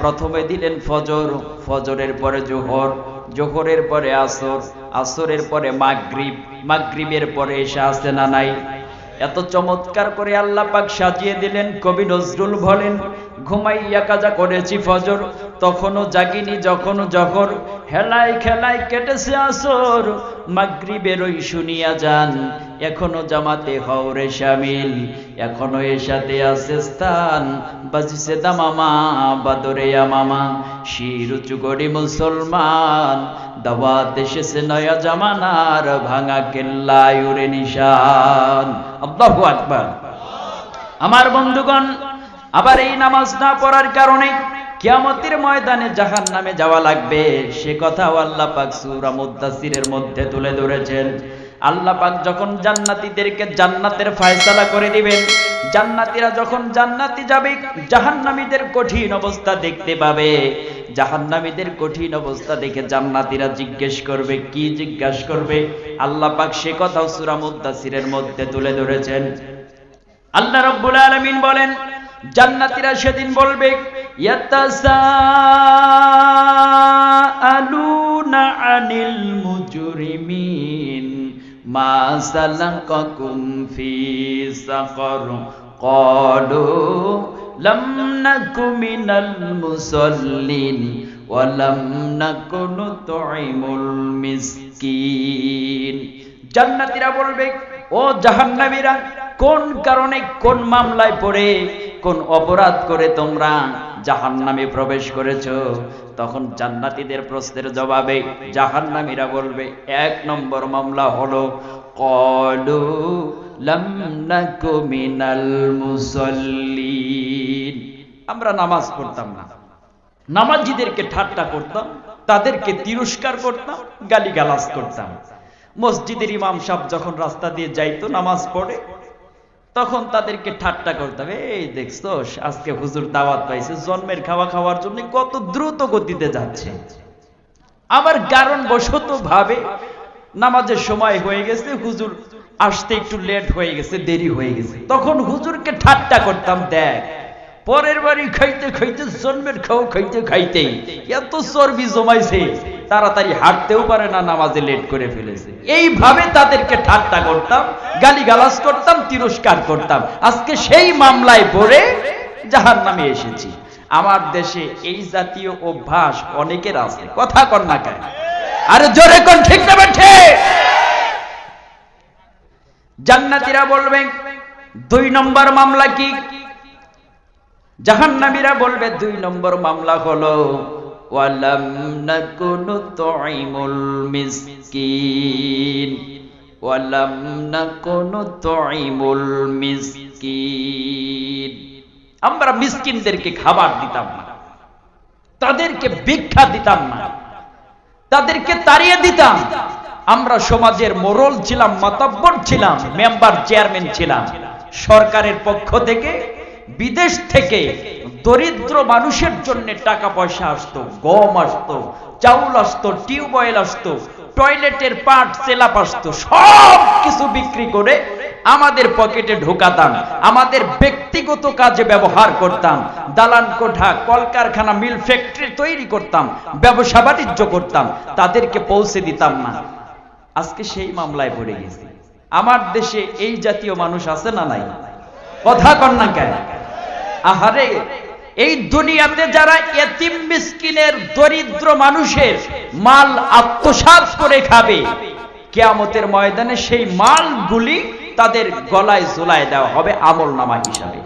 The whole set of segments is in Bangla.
প্রথমে দিলেন ফজর, ফজরের পরে জোহর, জোহরের পরে আসর, আসরের পরে মাগরিব, মাগরিবের পরে এসে আসে না নাই? এত চমৎকার করে আল্লাহ পাক সাজিয়ে দিলেন, কবি নজরুল বলেন ঘুমাইয়া কাজা করেছি ফজর, তখনও জাগিনি যখন যখন হেলায় খেলায় কেটেছে আসর, মাগরিবের ওই শুনিয়া যান, এখনও জামাতে হওরে শামিল, এখনও এর সাথে আছে স্থান, বাজিছে দামামা, বাদরে মামা শির উঁচু করি মুসলমান, দাওয়াত এসেছে নয়া জামানার, ভাঙা কেল্লায় উড়ে নিশান। আকবার। আমার বন্ধুগণ আবার এই নামাজ না পড়ার কারণে কিয়ামতের ময়দানে জাহান নামে যাওয়া লাগবে। সে কথাও আল্লাহ পাক সূরা মুদ্দাসিরের মধ্যে তুলে ধরেছেন। আল্লাহ পাক যখন জান্নাতীদেরকে জান্নাতের ফয়সালা করে দিবেন, জান্নাতীরা যখন জান্নাতি যাবে, জাহান্নামীদের কঠিন অবস্থা দেখতে পাবে। জাহান্নামীদের কঠিন অবস্থা দেখে জান্নাতীরা জিজ্ঞেস করবে, কি জিজ্ঞাসা করবে? আল্লাহ পাক সে কথাও সূরা মুদ্দাসিরের মধ্যে তুলে ধরেছেন। আল্লাহ রাব্বুল আলামিন বলেন জান্নাতীরা সেদিন বলবে, ইয়াতাসাআলুনা আনিল মুজরিমিন, মা জান্নাতীরা বলবে, ও জাহান্নামীরা, কোন কারণে কোন মামলায় পড়ে? কোন অপরাধ করে তোমরা জাহান্নামে প্রবেশ করেছ? তখন জান্নাতীদের প্রশ্নের জবাবে জাহান্নামীরা বলবে, এক নম্বর মামলা হলো, কলু মিনাল মুসাল্লিন। আমরা নামাজ পড়তাম না। নামাজিদেরকে ঠাট্টা করতাম, তাদেরকে তিরস্কার করতাম, গালিগালাজ করতাম। মসজিদের ইমাম সাহেব যখন রাস্তা দিয়ে যাইতো, নামাজ পড়ে তখন তাদেরকে ঠাট্টা করতাম এই দেখছ আজকে হুজুর দাওয়াত পাইছে, জন্মের খাওয়া খাওয়ার জন্য কত দ্রুত গতিতে যাচ্ছে। আবার কারণ বশত ভাবে নামাজের সময় হয়ে গেছে, হুজুর আসতে একটু লেট হয়ে গেছে, দেরি হয়ে গেছে। তখন হুজুরকে ঠাট্টা করতাম, দেখ, পরের বাড়ি খাইতে খাইতে জন্মের খাও খাইতে খাইতে এত চর্বি জমাইছে তাড়াতাড়ি হাঁটতেও পারে না, নামাজে লেট করে ফেলেছে। এইভাবে তাদেরকে ঠাট্টা করতাম গালি গালাজ করতাম, তিরস্কার করতাম। আজকে সেই মামলায় পড়ে জাহান নামে এসেছি। আমার দেশে এই জাতীয় অভ্যাস অনেকের আছে। কথা কর না কেন? আরে জোরে কোন, ঠিক না বেঠে? জান্নাতীরা বলবে দুই নম্বর মামলা কি? জাহান্নামীরা বলবে, দুই নম্বর মামলা হলো ওয়ালাম নাকুনু তুইমুল মিসকিন। ওয়ালাম নাকুনু তুইমুল মিসকিন। আমরা মিসকিনদেরকে খাবার দিতাম না। তাদেরকে ভিক্ষা দিতাম না। তাদেরকে তাড়িয়ে দিতাম। আমরা সমাজের মোরল ছিলাম, মাতাব্বর ছিলাম, মেম্বার চেয়ারম্যান ছিলাম। সরকারের পক্ষ থেকে, বিদেশ থেকে দরিদ্র মানুষের জন্য টাকা পয়সা আসতো, গম আসতো, চাউল আসতো, টিউবওয়েল আসতো, টয়লেটের পাট, সেলাপ আসতো, সব কিছু বিক্রি করে আমাদের পকেটে ঢোকাতাম, আমাদের ব্যক্তিগত কাজে ব্যবহার করতাম দালান কোঠা কলকারখানা, মিল ফ্যাক্টরি তৈরি করতাম, ব্যবসা বাণিজ্য করতাম, তাদেরকে পৌঁছে দিতাম না। আজকে সেই মামলায় পড়ে গেছি। আমার দেশে এই জাতীয় মানুষ আছে না নাই? কথা কন না কেন? আহারে এই দুনিয়াতে যারা এতিম মিসকিনের দরিদ্র মানুষের মাল আত্মসাৎ করে খাবে, কেয়ামতের ময়দানে সেই মালগুলি তাদের গলায় ঝুলায় দেওয়া হবে আমল নামা হিসাবে।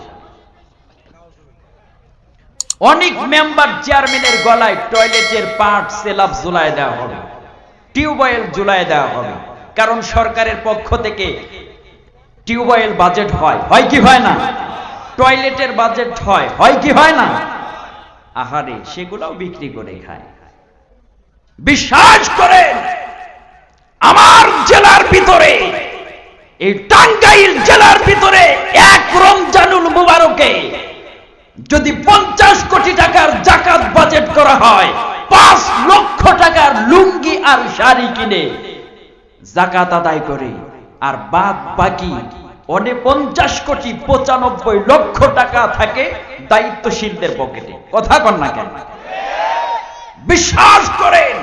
অনেক মেম্বার চেয়ারম্যানের গলায় টয়লেটের পাট, সেলাপ ঝুলায় দেওয়া হবে, টিউবওয়েল ঝুলায় দেওয়া হবে, কারণ সরকারের পক্ষ থেকে টিউবওয়েল বাজেট হয়। হয় কি হয় না? টয়লেটের বাজেট হয়। হয় কি হয় না? আহারে, সেগুলাও বিক্রি করে খায়। বিশ্বাস করেন, আমার জেলার ভিতরে, এই টাঙ্গাইল জেলার ভিতরে এক রমজানুল মুবারকে যদি পঞ্চাশ কোটি টাকার জাকাত বাজেট করা হয়, পাঁচ লক্ষ টাকার লুঙ্গি আর শাড়ি কিনে জাকাত আদায় করে, আর বাদ বাকি পঞ্চাশ কোটি পঁচানব্বই লক্ষ টাকা থাকে দায়িত্বশীলদের পকেটে। কথা কন না কেন? বিশ্বাস করেন,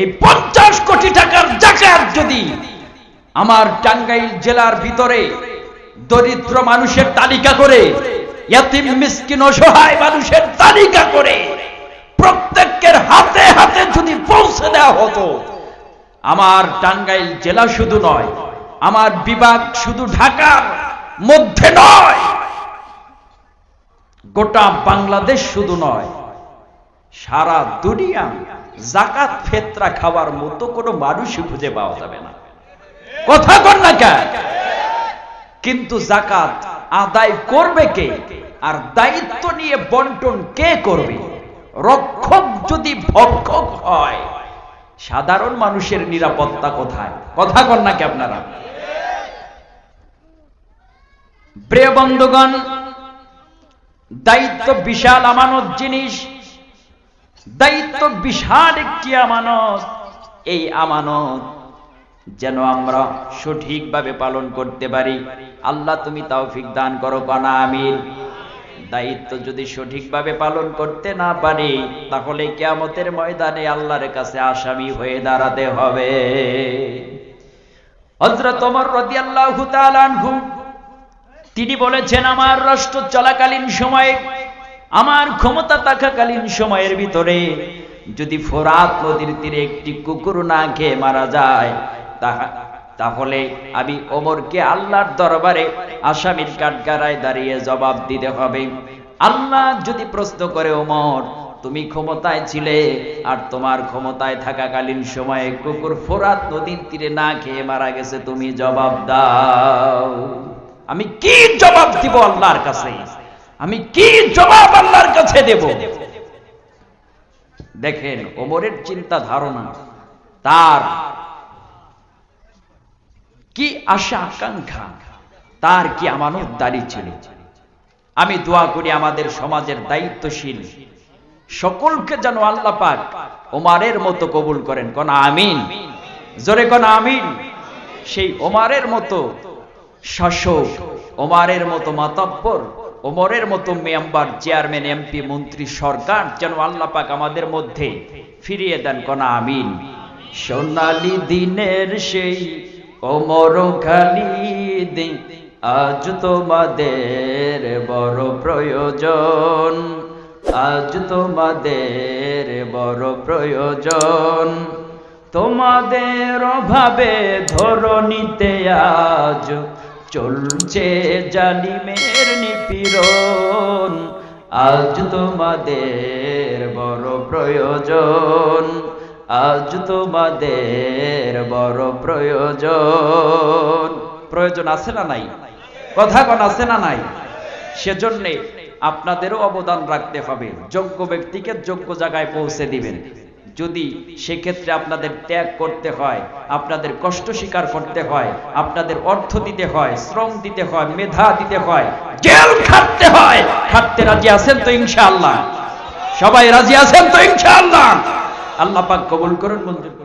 এই পঞ্চাশ কোটি টাকার জাকাত যদি আমার টাঙ্গাইল জেলার ভিতরে দরিদ্র মানুষের তালিকা করে অসহায় মানুষের তালিকা করে, প্রত্যেকের হাতে হাতে যদি পৌঁছে দেওয়া হতো, আমার টাঙ্গাইল জেলা শুধু নয় আমার বিভাগ শুধু ঢাকার মধ্যে নয়, গোটা বাংলাদেশ শুধু নয়, সারা দুনিয়া জাকাত ফেতরা খাওয়ার মতো কোনো মানুষই খুঁজে পাওয়া যাবে না। কথা কর না কেন? কিন্তু জাকাত আদায় করবে কে? আর দায়িত্ব নিয়ে বন্টন কে করবে? রক্ষক যদি ভক্ষক হয়, সাধারণ মানুষের নিরাপত্তা কোথায়? কথা কর না কি আপনারা? প্রিয় বন্ধুগণ, দায়িত্ব বিশাল আমানত জিনিস। দায়িত্ব বিশাল একটি আমানত। এই আমানত যেন আমরা সঠিকভাবে পালন করতে পারি। আল্লাহ তুমি তৌফিক দান করো, কনা আমিন। দায়িত্ব যদি সঠিকভাবে পালন করতে না পারি, তাহলে কেয়ামতের ময়দানে আল্লাহর কাছে আসামি হয়ে দাঁড়াতে হবে। হজরত ওমর রাদিয়াল্লাহু তাআলা আনহু তিনি বলেছেন, আমার রাষ্ট্র চলাকালীন সময়ে, আমার ক্ষমতা থাকাকালীন সময়ের ভিতরে যদি ফোরাত নদীর তীরে একটি কুকুর না খেয়ে মারা যায়, তাহা- তাহলে আমি ওমরকে আল্লাহর দরবারে আসামির কাঠগাড়ায় দাঁড়িয়ে জবাব দিতে হবে। আল্লাহ যদি প্রশ্ন করে, ওমর, তুমি ক্ষমতায় ছিলে আর তোমার ক্ষমতায় থাকাকালীন সময়ে কুকুর ফোরাত নদীর তীরে না খেয়ে মারা গেছে, তুমি জবাব দাও। আমি কি জবাব দিব আল্লাহর কাছে? আমি কি জবাব আল্লাহর কাছে দেব? দেখেন, ওমরের চিন্তা ধারণা, তার কি আশা, আকাঙ্ক্ষা, তার কি আমানত দাঁড়িয়ে ছিল? আমি দোয়া করি আমাদের সমাজের দায়িত্বশীল, সকলকে যেন আল্লাহ পাক ওমারের মতো কবুল করেন। কোন আমিন? জোরে কোন আমিন? সেই ওমারের মতো শাসক, ওমারের মতো মাতাব্বর, ওমরের মতো মেম্বার, চেয়ারম্যান, এমপি, মন্ত্রী, সরকার, যেন আল্লাহ পাক আমাদের মধ্যে ফিরিয়ে দেন, কোনা আমিন। সোনালি দিনের সেই ওমর খালিদিন আজ তোমাদের বড় প্রয়োজন, আজ তোমাদের বড় প্রয়োজন। তোমাদের অভাবে ধরণীতে আজ চলছে জালিমের নিপীড়ন। আজ তোমাদের বড় প্রয়োজন, আজ তোমাদের বড় প্রয়োজন। প্রয়োজন আছে না নাই? কথা কন আছে না নাই? সেজন্যে আপনাদেরও অবদান রাখতে হবে। যোগ্য ব্যক্তিকে যোগ্য জায়গায় পৌঁছে দিবেন। যদি সেক্ষেত্রে আপনাদের ত্যাগ করতে হয়, আপনাদের কষ্ট স্বীকার করতে হয়, আপনাদের অর্থ দিতে হয়, শ্রম দিতে হয়, মেধা দিতে হয়, জেল খাটতে হয়। খাটতে রাজি আছেন তো ইনশাআল্লাহ? সবাই রাজি আছেন তো ইনশাআল্লাহ? আল্লাহ পাক কবুল করুন করুন।